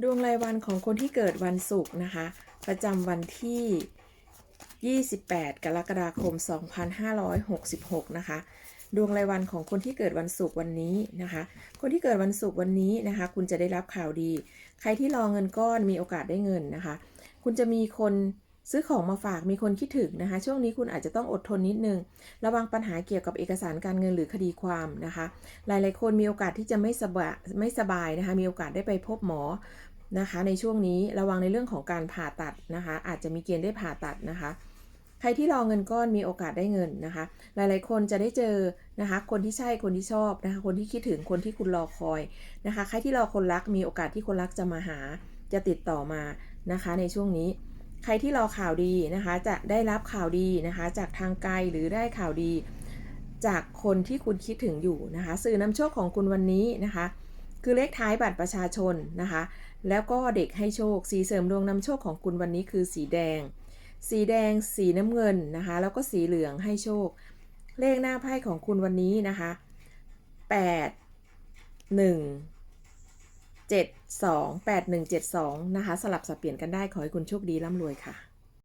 ดวงรายวันของคนที่เกิดวันศุกร์นะคะ ประจำวันที่ 28 กรกฎาคม 2566 นะคะ ดวงรายวันของคนที่เกิดวันศุกร์วันนี้นะคะ คนที่เกิดวันศุกร์วันนี้นะคะ คุณจะได้รับข่าวดี ใครที่รอเงินก้อนมีโอกาสได้เงินนะคะ คุณจะมีคน ซื้อของมาฝากมีคนคิดถึงนะคะ ช่วงนี้คุณอาจจะต้องอดทนนิดนึง ระวังปัญหาเกี่ยวกับเอกสารการเงินหรือคดีความนะคะ หลายๆ คนมีโอกาสที่จะไม่สบายไม่สบายนะคะ มีโอกาสได้ไปพบหมอนะคะ ในช่วงนี้ระวังในเรื่องของการผ่าตัดนะคะ อาจจะมีเกณฑ์ได้ผ่าตัดนะคะ ใครที่รอเงินก้อนมีโอกาสได้เงินนะคะ หลายๆ คนจะได้เจอนะคะ คนที่ใช่คนที่ชอบนะคะ คนที่คิดถึงคนที่คุณรอคอยนะคะ ใครที่รอคนรักมีโอกาสที่คนรักจะมาหา จะติดต่อมานะคะ ในช่วงนี้ ใครที่รอข่าวดีนะคะ จะได้รับข่าวดีนะคะ จากทางไกลหรือได้ข่าวดี จากคนที่คุณคิดถึงอยู่นะคะ สื่อนำโชคของคุณวันนี้นะคะ คือเลขท้ายบัตรประชาชนนะคะ แล้วก็เด็กให้โชค สีเสริมดวงนำโชคของคุณวันนี้คือสีแดง สีแดง สีน้ำเงินนะคะ แล้วก็สีเหลืองให้โชค เลขหน้าไพ่ของคุณวันนี้นะคะ 8 1 7 2 8 1 7 2 นะคะ สลับสับเปลี่ยนกันได้ขอให้คุณโชคดีร่ำรวยค่ะ